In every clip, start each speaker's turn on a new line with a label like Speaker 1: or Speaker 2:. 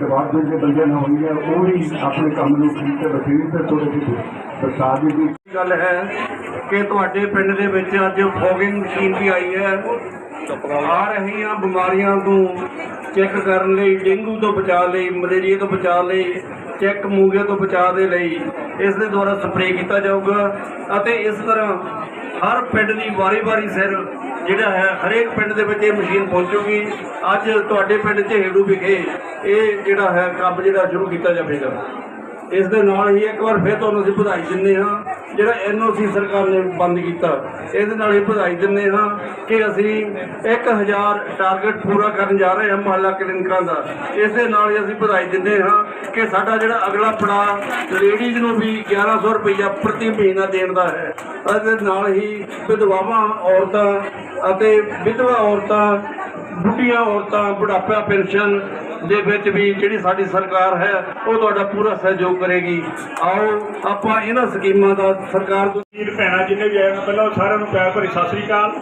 Speaker 1: ਜਵਾਬ ਦੇ ਕੇ ਬੰਦੇ ਨਾਲ ਹੋਈਆਂ ਉਹ ਵੀ ਆਪਣੇ ਕੰਮ ਨੂੰ ਠੀਕ ਤੇ ਬਥੇਰੀ ਤੇ ਥੋੜੇ ਜਿਹੇ ਬਰਸਾਤ ਦੀ
Speaker 2: ਗੱਲ ਹੈ ਕਿ ਤੁਹਾਡੇ ਪਿੰਡ ਦੇ ਵਿੱਚ ਅੱਜ ਫੋਗਿੰਗ ਮਸ਼ੀਨ ਵੀ ਆਈ ਹੈ। ਆ ਰਹੀਆਂ ਬਿਮਾਰੀਆਂ ਤੋਂ ਚੈੱਕ ਕਰਨ ਲਈ, ਡੇਂਗੂ ਤੋਂ ਬਚਾਅ ਲਈ ਮਲੇਰੀਆ ਤੋਂ ਬਚਾਅ ਲਈ, ਚੈੱਕ ਮੂੰਗੀਆ ਤੋਂ ਬਚਾਅ ਦੇ ਲਈ ਇਸ ਦੇ ਦੁਆਰਾ ਸਪਰੇਅ ਕੀਤਾ ਜਾਊਗਾ ਅਤੇ ਇਸ ਤਰ੍ਹਾਂ ਹਰ ਪਿੰਡ ਦੀ ਵਾਰੀ-ਵਾਰੀ ਸਿਰ ਜਿਹੜਾ ਹੈ, ਹਰੇਕ ਪਿੰਡ ਦੇ ਵਿੱਚ ਇਹ ਮਸ਼ੀਨ ਪਹੁੰਚੂਗੀ ਅੱਜ ਤੁਹਾਡੇ ਪਿੰਡ ਝੇੜੂ ਵਿਖੇ ਇਹ ਜਿਹੜਾ ਹੈ ਕੰਮ ਜਿਹੜਾ ਸ਼ੁਰੂ ਕੀਤਾ ਜਾਵੇਗਾ। ਇਸ ਦੇ ਨਾਲ ਹੀ ਇੱਕ ਵਾਰ ਫਿਰ ਤੁਹਾਨੂੰ ਅਸੀਂ ਵਧਾਈ ਦਿੰਦੇ ਹਾਂ। ਜਿਹੜਾ ਐਨਓਸੀ ਸਰਕਾਰ ਨੇ ਬੰਦ ਕੀਤਾ, ਇਹਦੇ ਨਾਲ ਹੀ ਵਧਾਈ ਦਿੰਦੇ ਹਾਂ ਕਿ ਅਸੀਂ 1000 ਟਾਰਗੇਟ ਪੂਰਾ ਕਰਨ ਜਾ ਰਹੇ ਹਾਂ ਮੁਹੱਲਾ ਕਲੀਨਿਕਾਂ ਦਾ। ਇਸ ਦੇ ਨਾਲ ਹੀ ਅਸੀਂ ਵਧਾਈ ਦਿੰਦੇ ਹਾਂ ਕਿ ਸਾਡਾ ਜਿਹੜਾ ਅਗਲਾ ਪੜਾਅ ਲੇਡੀਜ਼ ਨੂੰ ਵੀ 1100 ਰੁਪਈਆ ਪ੍ਰਤੀ ਮਹੀਨਾ ਦੇਣ ਦਾ ਹੈ। ਅਤੇ ਨਾਲ ਹੀ ਵਿਧਵਾਵਾਂ, ਔਰਤਾਂ ਅਤੇ ਵਿਧਵਾ ਔਰਤਾਂ, ਬੁੱਢੀਆਂ ਔਰਤਾਂ, ਬੁਢਾਪਾ ਪੈਨਸ਼ਨ ਦੇ ਵਿੱਚ ਵੀ ਜਿਹੜੀ ਸਾਡੀ ਸਰਕਾਰ ਹੈ, ਉਹ ਤੁਹਾਡਾ ਪੂਰਾ ਸਹਿਯੋਗ ਕਰੇਗੀ। ਆਓ, ਆਪਾਂ ਇਹਨਾਂ ਸਕੀਮਾਂ ਦਾ ਸਰਕਾਰ ਤੋਂ
Speaker 3: ਵੀਰ ਭੈਣਾਂ, ਜਿੰਨੇ ਵੀ ਆਏ ਨੇ, ਪਹਿਲਾਂ ਸਾਰਿਆਂ ਨੂੰ ਪਿਆਰ ਭਰੀ ਸਤਿ ਸ੍ਰੀ ਅਕਾਲ।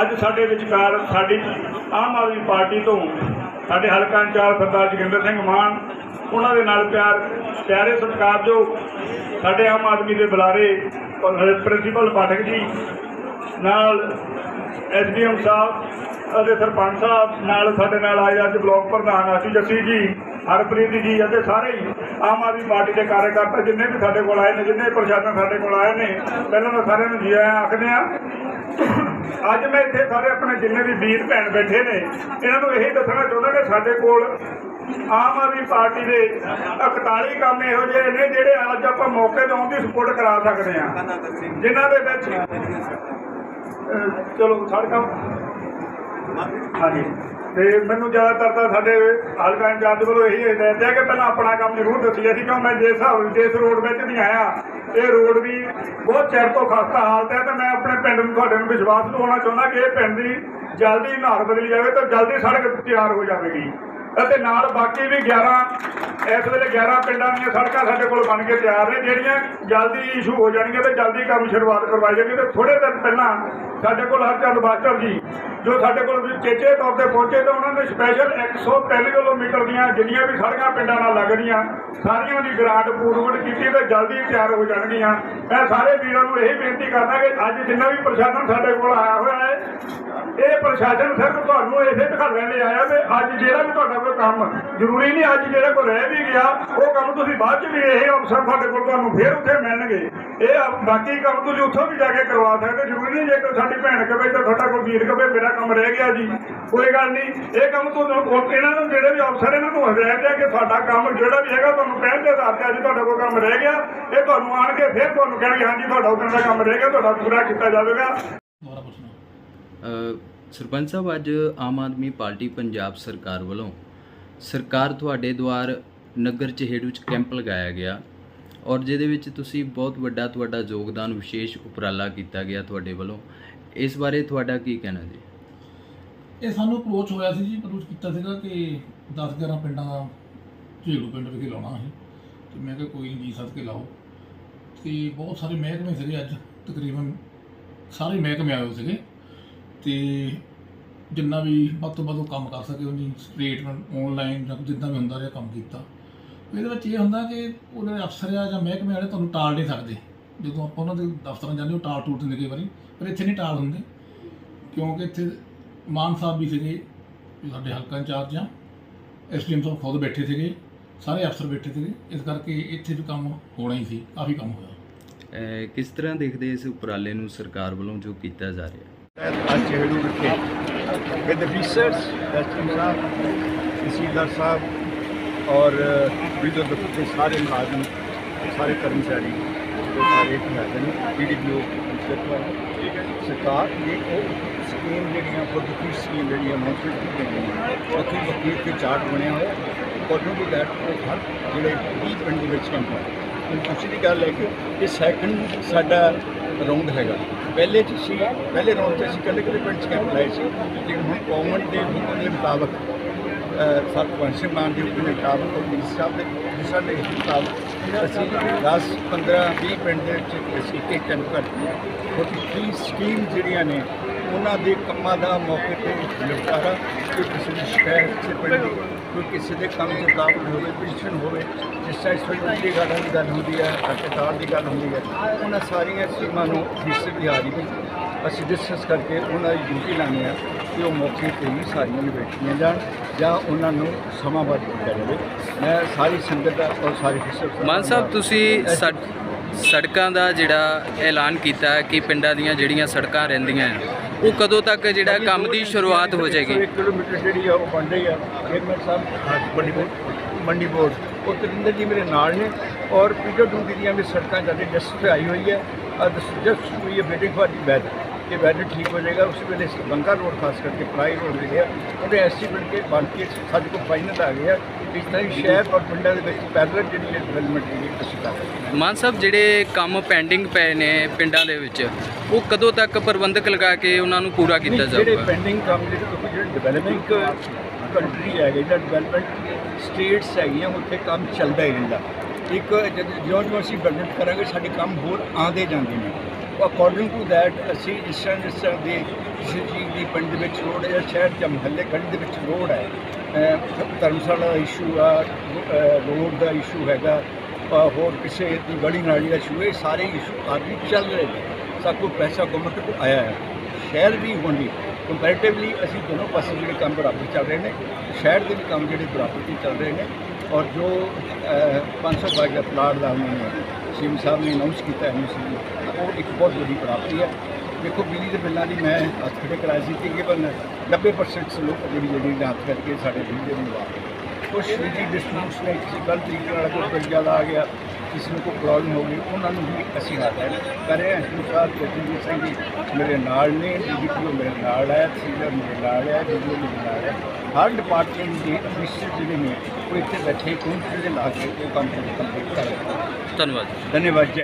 Speaker 3: ਅੱਜ ਸਾਡੇ ਵਿਚਕਾਰ ਸਾਡੀ ਆਮ ਆਦਮੀ ਪਾਰਟੀ ਤੋਂ ਸਾਡੇ ਹਲਕਾ ਇੰਚਾਰਜ ਸਰਦਾਰ ਜੋਗਿੰਦਰ ਸਿੰਘ ਮਾਨ, ਉਹਨਾਂ ਦੇ ਨਾਲ ਪਿਆਰ, ਪਿਆਰੇ ਸਤਿਕਾਰਯੋਗ ਸਾਡੇ ਆਮ ਆਦਮੀ ਦੇ ਬੁਲਾਰੇ ਪ੍ਰਿੰਸੀਪਲ ਪਾਠਕ ਜੀ ਨਾਲ ਐਸਡੀਐਮ ਸਾਹਿਬ ਅਤੇ ਸਰਪੰਚ ਸਾਹਿਬ ਨਾਲ ਸਾਡੇ ਨਾਲ ਆਏ ਅੱਜ ਬਲਾਕ ਪ੍ਰਧਾਨ ਆਸ਼ੂ ਜੱਸੀ ਜੀ, ਹਰਪ੍ਰੀਤ ਜੀ ਅਤੇ ਸਾਰੇ ਹੀ ਆਮ ਆਦਮੀ ਪਾਰਟੀ ਦੇ ਕਾਰਜਕਰਤਾ ਜਿੰਨੇ ਵੀ ਸਾਡੇ ਕੋਲ ਆਏ ਨੇ, ਜਿੰਨੇ ਪ੍ਰਸ਼ਾਸਨ ਸਾਡੇ ਕੋਲ ਆਏ ਨੇ, ਪਹਿਲਾਂ ਤਾਂ ਸਾਰਿਆਂ ਨੂੰ ਜੀ ਆਇਆਂ ਆਖਦੇ ਆ ਅੱਜ ਮੈਂ ਇੱਥੇ ਸਾਰੇ ਆਪਣੇ ਜਿੰਨੇ ਵੀ ਵੀਰ ਭੈਣ ਬੈਠੇ ਨੇ, ਇਹਨਾਂ ਨੂੰ ਇਹੀ ਦੱਸਣਾ ਚਾਹੁੰਦਾ ਕਿ ਸਾਡੇ ਕੋਲ ਆਮ ਆਦਮੀ ਪਾਰਟੀ ਦੇ 41 ਕੰਮ ਇਹੋ ਜਿਹੇ ਨੇ ਜਿਹੜੇ ਅੱਜ ਆਪਾਂ ਮੌਕੇ ਤੇ ਆਉਣ ਦੀ ਸਪੋਰਟ ਕਰਾ ਸਕਦੇ ਆ ਜਿਨ੍ਹਾਂ ਦੇ ਵਿੱਚ ਅਹ ਚਲੋ ਸੜਕਾਂ ਹਾਂਜੀ। ਤੇ ਮੈਨੂੰ ਜ਼ਿਆਦਾਤਰ ਤਾਂ ਸਾਡੇ ਹਲਕਾ ਇੰਚਾਰਜ ਵੱਲੋਂ ਇਹੀ ਹਦਾਇਤ ਹੈ ਕਿ ਪਹਿਲਾਂ ਆਪਣਾ ਕੰਮ ਜ਼ਰੂਰ ਦੱਸੀਏ। ਸੀ ਕਿਉਂ ਮੈਂ ਜਿਸ ਹਿਸਾਬ ਜਿਸ ਰੋਡ ਵਿੱਚ ਵੀ ਆਇਆ ਇਹ ਰੋਡ ਵੀ ਬਹੁਤ ਚਿਰ ਤੋਂ ਖਸਤਾ ਹਾਲਤ ਹੈ ਤੇ ਮੈਂ ਆਪਣੇ ਪਿੰਡ ਨੂੰ ਤੁਹਾਡੇ ਨੂੰ ਵਿਸ਼ਵਾਸ ਦਿਵਾਉਣਾ ਚਾਹੁੰਦਾ ਕਿ ਇਹ ਪਿੰਡ ਦੀ ਜਲਦੀ ਨਾਰ ਬਦਲੀ ਜਾਵੇ ਤਾਂ ਜਲਦੀ ਸੜਕ ਤਿਆਰ ਹੋ ਜਾਵੇਗੀ। ਅਤੇ ਨਾਲ ਬਾਕੀ ਵੀ 11 ਇਸ ਵੇਲੇ 11 ਪਿੰਡਾਂ ਦੀਆਂ ਸੜਕਾਂ ਸਾਡੇ ਕੋਲ ਬਣ ਕੇ ਤਿਆਰ ਨੇ, ਜਿਹੜੀਆਂ ਜਲਦੀ ਇਸ਼ੂ ਹੋ ਜਾਣਗੀਆਂ ਤੇ ਜਲਦੀ ਕੰਮ ਸ਼ੁਰੂਆਤ ਕਰਵਾਈ ਜਾਏਗੀ ਤੇ ਥੋੜੇ ਦਿਨ ਪਹਿਲਾਂ ਸਾਡੇ ਕੋਲ ਹਰਚੰਦ ਮਾਸਟਰ ਜੀ, ਜੋ ਸਾਡੇ ਕੋਲ ਚੇਚੇ ਤੌਰ ਤੇ ਪਹੁੰਚੇ ਤਾਂ ਉਹਨਾਂ ਨੇ ਸਪੈਸ਼ਲ 103 ਕਿਲੋਮੀਟਰ ਦੀਆਂ ਜਿੰਨੀਆਂ ਵੀ ਸੜਕਾਂ ਪਿੰਡਾਂ ਨਾਲ ਲੱਗਦੀਆਂ, ਸਾਰੀਆਂ ਦੀ ਗ੍ਰਾਂਟ ਪੂਰਵਟ ਕੀਤੀ ਤੇ ਜਲਦੀ ਤਿਆਰ ਹੋ ਜਾਣਗੀਆਂ। ਮੈਂ ਸਾਰੇ ਵੀਰਾਂ ਨੂੰ ਇਹ ਬੇਨਤੀ ਕਰਦਾ ਕਿ ਅੱਜ ਜਿੰਨਾ ਵੀ ਪ੍ਰਸ਼ਾਸਨ ਸਾਡੇ ਕੋਲ ਆਇਆ ਹੋਇਆ ਹੈ, ਇਹ ਪ੍ਰਸ਼ਾਸਨ ਸਿਰਫ ਤੁਹਾਨੂੰ ਇਸੇ ਦਿਖਾਉਣ ਲਈ ਆਇਆ ਵੀ ਅੱਜ ਜਿਹੜਾ ਵੀ ਤੁਹਾਡਾ ਕੋਈ ਕੰਮ ਜ਼ਰੂਰੀ ਨਹੀਂ, ਅੱਜ ਜਿਹੜਾ ਕੋਈ ਰਹਿ ਵੀ ਗਿਆ ਉਹ ਕੰਮ ਤੁਸੀਂ ਬਾਅਦ ਚ ਵੀ ਇਹ ਅਫਸਰ ਸਾਡੇ ਕੋਲ ਤੁਹਾਨੂੰ ਫੇਰ ਉੱਥੇ ਮਿਲਣਗੇ। ਇਹ ਬਾਕੀ ਕੰਮ ਤੁਸੀਂ ਉੱਥੋਂ ਵੀ ਜਾ ਕੇ ਕਰਵਾ ਸਕਦੇ ਜ਼ਰੂਰੀ ਨਹੀਂ ਜੇ ਕੋਈ ਸਾਡੀ ਭੈਣ ਕਵੇ ਤਾਂ ਤੁਹਾਡਾ ਕੋਈ ਵੀਰ ਕਵੇ ਮੇਰਾ ਕੰਮ ਰਹਿ ਗਿਆ ਜੀ। ਕੋਈ ਗੱਲ ਨਹੀਂ ਇਹ ਕੰਮ ਤੁਹਾਨੂੰ ਉਹ- ਇਹਨਾਂ ਨੂੰ ਜਿਹੜੇ ਵੀ ਅਫਸਰ ਇਹਨਾਂ ਨੂੰ ਹਦਾਇਤ ਹੈ ਕਿ ਤੁਹਾਡਾ ਕੰਮ ਜਿਹੜਾ ਵੀ ਹੈਗਾ ਤੁਹਾਨੂੰ ਪਹਿਲ ਦੇ ਆਧਾਰ ਤੇ ਅੱਜ ਤੁਹਾਡਾ ਕੋਈ ਕੰਮ ਰਹਿ ਗਿਆ ਇਹ ਤੁਹਾਨੂੰ ਆਣ ਕੇ ਫੇਰ ਤੁਹਾਨੂੰ ਕਹਿਣਗੇ ਹਾਂਜੀ ਤੁਹਾਡਾ ਉਦੋਂ ਦਾ ਕੰਮ ਰਹਿ ਗਿਆ ਤੁਹਾਡਾ ਪੂਰਾ ਕੀਤਾ ਜਾਵੇਗਾ।
Speaker 4: ਸਰਪੰਚ ਸਾਹਿਬ ਅੱਜ ਆਮ ਆਦਮੀ ਪਾਰਟੀ ਪੰਜਾਬ ਸਰਕਾਰ ਵੱਲੋਂ ਸਰਕਾਰ ਤੁਹਾਡੇ ਦੁਆਰ ਨਗਰ ਚਹੇੜੂ ਚ ਕੈਂਪ ਲਗਾਇਆ ਗਿਆ ਔਰ ਜਿਹਦੇ ਵਿੱਚ ਤੁਸੀਂ ਬਹੁਤ ਵੱਡਾ ਤੁਹਾਡਾ ਯੋਗਦਾਨ, ਵਿਸ਼ੇਸ਼ ਉਪਰਾਲਾ ਕੀਤਾ ਗਿਆ ਤੁਹਾਡੇ ਵੱਲੋਂ। ਇਸ ਬਾਰੇ ਤੁਹਾਡਾ ਕੀ ਕਹਿਣਾ ਜੀ?
Speaker 5: ਇਹ ਸਾਨੂੰ ਅਪਰੋਚ ਹੋਇਆ ਸੀ ਜੀ ਅਪਰੋਚ ਕੀਤਾ ਸੀਗਾ ਕਿ 10 11 ਪਿੰਡਾਂ ਦਾ ਝੇੜੂ ਪਿੰਡ ਵਿਖੇ ਲਾਉਣਾ ਸੀ ਤੇ ਮੈਂ ਕਿਹਾ ਕੋਈ ਨਹੀਂ ਜੀ ਸੱਦ ਕੇ ਲਾਓ। ਤੇ ਬਹੁਤ ਸਾਰੇ ਮਹਿਕਮੇ ਸੀਗੇ ਅੱਜ, ਤਕਰੀਬਨ ਸਾਰੇ ਮਹਿਕਮੇ ਆਏ ਹੋਏ ਸੀਗੇ। ਤੇ ਜਿੰਨਾ ਵੀ ਵੱਧ ਤੋਂ ਵੱਧ ਉਹ ਕੰਮ ਕਰ ਸਕੇ ਉਹਨੀ ਸਟੇਟਮੈਂਟ ਆਨਲਾਈਨ ਜਾਂ ਜਿੱਦਾਂ ਵੀ ਹੁੰਦਾ ਰਿਹਾ, ਕੰਮ ਕੀਤਾ। ਇਹਦੇ ਵਿੱਚ ਇਹ ਹੁੰਦਾ ਕਿ ਉਹਦੇ ਅਫਸਰ ਆ ਜਾਂ ਮਹਿਕਮੇ ਵਾਲੇ ਤੁਹਾਨੂੰ ਟਾਲ ਨਹੀਂ ਸਕਦੇ। ਜਦੋਂ ਆਪਾਂ ਉਹਨਾਂ ਦੇ ਦਫ਼ਤਰਾਂ ਜਾਂਦੇ ਉਹ ਟਾਲ ਟੂਟ ਦਿੰਦੇ ਕਈ ਵਾਰੀ ਪਰ ਇੱਥੇ ਨਹੀਂ ਟਾਲ ਹੁੰਦੇ। ਕਿਉਂਕਿ ਇੱਥੇ ਮਾਨ ਸਾਹਿਬ ਵੀ ਸੀਗੇ ਜੋ ਸਾਡੇ ਹਲਕਾ ਇੰਚਾਰਜ ਆ ਐਸਡੀਐਮ ਸਾਹਿਬ ਖੁਦ ਬੈਠੇ ਸੀਗੇ ਸਾਰੇ ਅਫਸਰ ਬੈਠੇ ਸੀਗੇ। ਇਸ ਕਰਕੇ ਇੱਥੇ ਵੀ ਕੰਮ ਹੋਣਾ ਹੀ ਸੀ ਕਾਫੀ ਕੰਮ ਹੋਇਆ।
Speaker 4: ਕਿਸ ਤਰ੍ਹਾਂ ਦੇਖਦੇ ਇਸ ਉਪਰਾਲੇ ਨੂੰ ਸਰਕਾਰ ਵੱਲੋਂ ਜੋ ਕੀਤਾ ਜਾ ਰਿਹਾ?
Speaker 6: ਅੱਜ ਚਿਹੜੂ ਵਿਖੇ ਵਿਦ ਅਫੀਸਰਸ ਸਾਹਿਬ ਤਹਿਸੀਲਦਾਰ ਸਾਹਿਬ ਔਰ ਵਿਦ ਦੇ ਸਾਰੇ ਮੁਲਾਜ਼ਮ ਸਾਰੇ ਕਰਮਚਾਰੀ ਤੇ ਸਾਰੇ ਨੇ ਪੀਡੀਪੀਓ ਸਰਕਾਰ ਨੇ ਉਹ ਸਕੀਮ ਜਿਹੜੀਆਂ ਪ੍ਰੋਜੈਕਟ ਸਕੀਮ ਜਿਹੜੀ ਅਨਾਉਂਸਮੈਂਟ ਕੀਤੀ ਗਈ ਉੱਥੇ ਵਕੀਲ ਤੇ ਚਾਰਟ ਬਣਿਆ ਹੋਇਆ। ਅਕੋਰਡਿੰਗ ਟੂ ਦੈਟ ਹਰ ਜਿਹੜੇ 20 ਪਿੰਡ ਦੇ ਵਿੱਚ ਹੈ ਹੁਣ ਖੁਸ਼ੀ ਦੀ ਗੱਲ ਹੈ ਕਿ ਇਹ ਸੈਕੰਡ ਸਾਡਾ ਰਾਉਂਡ ਹੈਗਾ। ਪਹਿਲੇ ਚ ਸੀ ਪਹਿਲੇ ਰਾਉਂਡ 'ਚ ਅਸੀਂ ਕੱਲੇ ਕੱਲੇ ਪਿੰਡ 'ਚ ਕੈਂਪ ਲਾਏ ਸੀ। ਲੇਕਿਨ ਹੁਣ ਗਵਰਨਮੈਂਟ ਦੇ ਹੁਕਮ ਦੇ ਮੁਤਾਬਕ ਸਰ ਸਿੰਘ ਮਾਨ ਜੀ ਹੁਕਮ ਦੇ ਮੁਤਾਬਕ ਔਰ ਸਾਹਿਬ ਦੇ ਦਿਸ਼ਾ ਦੇ ਮੁਤਾਬਕ ਅਸੀਂ 10 15 20 ਪਿੰਡ ਦੇ ਵਿੱਚ ਅਸੀਂ ਇੱਕ ਕੈਂਪ ਕਰਦੇ ਹਾਂ। ਕਿਉਂਕਿ ਕੀ ਸਕੀਮ ਜਿਹੜੀਆਂ ਨੇ, ਉਹਨਾਂ ਦੇ ਕੰਮਾਂ ਦਾ ਮੌਕੇ ਤੇ ਨਿਪਟਾਰਾ, ਕੋਈ ਕਿਸੇ ਦੀ ਸ਼ਿਕਾਇਤ ਕਿਸੇ ਪਿੰਡ ਦੀ, ਕੋਈ ਕਿਸੇ ਦੇ ਕੰਮ ਦੇ ਰੁਕਾਵਟ ਹੋਵੇ ਪੋਜੀਸ਼ਨ ਹੋਵੇ, ਜਿਸ ਤਰ੍ਹਾਂ ਇਸ ਦੀ ਗਾਰਡਨ ਦੀ ਗੱਲ ਹੁੰਦੀ ਹੈ, ਹਸਪਤਾਲ ਦੀ ਗੱਲ ਹੁੰਦੀ ਹੈ, ਉਹਨਾਂ ਸਾਰੀਆਂ ਸਕੀਮਾਂ ਨੂੰ ਹਿੱਸੇ ਦੀ ਹਾਰੀ ਵਿੱਚ ਅਸੀਂ ਡਿਸਕਸ ਕਰਕੇ ਉਹਨਾਂ ਦੀ ਡਿਊਟੀ ਲਾਉਂਦੇ ਹਾਂ। ਕਿ ਉਹ ਮੌਕੇ ਤੇ ਹੀ ਸਾਰੀਆਂ ਨਿਬੇੜੀਆਂ ਜਾਣ ਜਾਂ ਉਹਨਾਂ ਨੂੰ ਸਮਾਂ ਕੀਤਾ ਜਾਵੇ। ਮੈਂ ਸਾਰੀ ਸੰਗਤ ਦਾ ਔਰ ਸਾਰੇ ਹਿੱਸੇ
Speaker 4: ਮਾਨ ਸਾਹਿਬ ਤੁਸੀਂ ਸੜ- ਸੜਕਾਂ ਦਾ ਜਿਹੜਾ ਐਲਾਨ ਕੀਤਾ ਹੈ ਕਿ ਪਿੰਡਾਂ ਦੀਆਂ ਜਿਹੜੀਆਂ ਸੜਕਾਂ ਰਹਿੰਦੀਆਂ ਹੈ, ਉਹ ਕਦੋਂ ਤੱਕ ਜਿਹੜਾ ਕੰਮ ਦੀ ਸ਼ੁਰੂਆਤ ਹੋ ਜਾਏਗੀ?
Speaker 6: 1 ਕਿਲੋਮੀਟਰ ਜਿਹੜੀ ਆ ਉਹ ਬਣ ਰਹੀ ਆ। ਚੇਅਰਮੈਨ ਸਾਹਿਬ ਮੰਡੀ ਬੋਰਡ। ਮੰਡੀ ਬੋਰਡ। ਉਹ ਤਰਿੰਦਰ ਜੀ ਮੇਰੇ ਨਾਲ ਨੇ ਔਰ ਪੀਟਰ ਡੂ ਦੀਆਂ ਵੀ ਸੜਕਾਂ ਜਾਂਦੇ ਜਸਟ ਤੇ ਆਈ ਹੋਈ ਹੈ। Just we waiting for the weather ਕਿ ਵੈਦਰ ਠੀਕ ਹੋ ਜਾਏਗਾ ਉਸ ਵੇਲੇ ਬੰਗਾ ਰੋਡ ਖਾਸ ਕਰਕੇ ਪਲਾਈ ਰੋਡ ਜਿਹੜੇ ਆ ਉਹਦੇ ਐਸਟੀਮੇਟ ਕੇ ਬਣ ਕੇ ਸਾਡੇ ਕੋਲ ਫਾਈਨਲ ਆ ਗਏ ਆ ਇਸ ਤਰ੍ਹਾਂ ਹੀ ਸ਼ਹਿਰ ਔਰ ਪਿੰਡਾਂ ਦੇ ਵਿੱਚ ਪੈਰਲਲ ਜਿਹੜੀ ਡਿਵੈਲਪਮੈਂਟ ਦੀ ਅਸੀਂ ਕਰ ਰਹੇ
Speaker 4: ਮਾਨ ਸਾਹਿਬ ਜਿਹੜੇ ਕੰਮ ਪੈਂਡਿੰਗ ਪਏ ਨੇ ਪਿੰਡਾਂ ਦੇ ਵਿੱਚ ਉਹ ਕਦੋਂ ਤੱਕ ਪ੍ਰਬੰਧਕ ਲਗਾ ਕੇ ਉਹਨਾਂ ਨੂੰ ਪੂਰਾ ਕੀਤਾ
Speaker 6: ਨਹੀਂ, ਜਿਹੜੇ
Speaker 4: ਜਾਊਗਾ?
Speaker 6: ਪੈਂਡਿੰਗ ਕੰਮ ਜਿਹੜੇ ਦੇਖੋ ਜਿਹੜੇ ਡਿਵੈਲਪਿੰਗ ਕੰਟਰੀ ਹੈਗੇ ਜਿਹੜਾ ਡਿਵੈਲਪਮੈਂਟ ਸਟੇਟਸ ਹੈਗੀਆਂ ਉੱਥੇ ਕੰਮ ਚੱਲਦਾ ਹੀ ਰਹਿੰਦਾ। ਇੱਕ ਜਦ ਜਿਉਂ ਜਿਉਂ ਅਸੀਂ ਬਜਟ ਕਰਾਂਗੇ ਸਾਡੇ ਕੰਮ ਹੋਰ ਆਉਂਦੇ ਜਾਂਦੇ ਨੇ। ਅਕੋਰਡਿੰਗ ਟੂ ਦੈਟ ਅਸੀਂ ਜਿਸ ਤਰ੍ਹਾਂ ਜਿਸ ਤਰ੍ਹਾਂ ਦੇ ਕਿਸੇ ਚੀਜ਼ ਦੀ ਪਿੰਡ ਦੇ ਵਿੱਚ ਰੋਡ ਹੈ ਜਾਂ ਸ਼ਹਿਰ ਜਾਂ ਮੁਹੱਲੇ ਗਲੀ ਦੇ ਵਿੱਚ ਰੋਡ ਹੈ। ਧਰਮਸ਼ਾਲਾ ਦਾ ਇਸ਼ੂ ਆ ਰੋਡ ਦਾ ਇਸ਼ੂ ਹੈਗਾ ਹੋਰ ਕਿਸੇ ਦੀ ਗਲੀ ਨਾਲੀ ਦਾ ਇਸ਼ੂ ਇਹ ਸਾਰੇ ਇਸ਼ੂ ਆਦਿ ਚੱਲ ਰਹੇ ਨੇ। ਸਭ ਕੁਝ ਪੈਸਾ ਗਵਰਨਮੈਂਟ ਕੋ ਆਇਆ ਹੈ। ਸ਼ਹਿਰ ਵੀ ਹੋਣੀ ਕੰਪੈਰੀਟਿਵਲੀ ਅਸੀਂ ਦੋਨੋਂ ਪਾਸੇ ਜਿਹੜੇ ਕੰਮ ਬਰਾਬਰ ਚੱਲ ਰਹੇ ਨੇ ਸ਼ਹਿਰ ਦੇ ਵੀ ਕੰਮ ਜਿਹੜੇ ਬਰਾਬਰ ਹੀ ਚੱਲ ਰਹੇ ਨੇ ਔਰ ਜੋ ਅਹ, 500 ਬਾਗ ਦਾ ਪਲਾਟ ਦਾ ਉਹਨਾਂ ਨੇ ਸੀਐਮ ਸਾਹਿਬ ਨੇ ਅਨਾਉਂਸ ਕੀਤਾ ਹੈ ਉਹ ਇੱਕ ਬਹੁਤ ਵੱਡੀ ਪ੍ਰਾਪਤੀ ਹੈ। ਦੇਖੋ ਬਿਜਲੀ ਦੇ ਬਿੱਲਾਂ ਦੀ ਮੈਂ ਹੱਥ ਖੜੇ ਕਰਾਇਆ ਸੀ ਤਕਰੀਬਨ 90% ਲੋਕ ਜਿਹੜੀ ਜਿਹੜੀ ਹੱਥ ਕਰਕੇ ਸਾਡੇ ਬਿਜਲੀ ਦੇ ਬਿੱਲ ਆ ਕੁਛ ਨਿੱਜੀ ਡਿਸਟ੍ਰੀਬਿਊਟਸ ਨੇ ਕਿਸੇ ਗਲਤ ਤਰੀਕੇ ਨਾਲ ਕੋਈ ਬਿੱਲ ਜ਼ਿਆਦਾ ਆ ਗਿਆ ਕਿਸੇ ਨੂੰ ਕੋਈ ਪ੍ਰੋਬਲਮ ਹੋ ਗਈ ਉਹਨਾਂ ਨੂੰ ਵੀ ਅਸੀਂ ਹੱਲ ਕਰ ਰਹੇ ਹਾਂ ਅਨੁਸਾਰ ਜਗਜੀਤ ਸਿੰਘ ਜੀ ਮੇਰੇ ਨਾਲ ਨੇ ਡੀਡੀਪੀਓ ਮੇਰੇ ਨਾਲ ਹੈ ਸੀਨੀਅਰ ਮੇਰੇ ਨਾਲ ਹੈ ਡੀਡੀਓ ਮੇਰੇ ਨਾਲ ਹੈ ਹਰ ਡਿਪਾਰਟਮੈਂਟ ਦੇ ਅਫੀਸਰ ਜਿਹੜੇ ਨੇ ਉਹ ਇੱਥੇ ਬੈਠੇ ਕੋਲ ਜਿਹੜੇ ਲਾ ਕੇ ਉਹ ਕੰਮ ਕੰਪਲੀਟ ਕਰ ਰਹੇ
Speaker 4: ਧੰਨਵਾਦ।
Speaker 6: ਧੰਨਵਾਦ ਜੀ।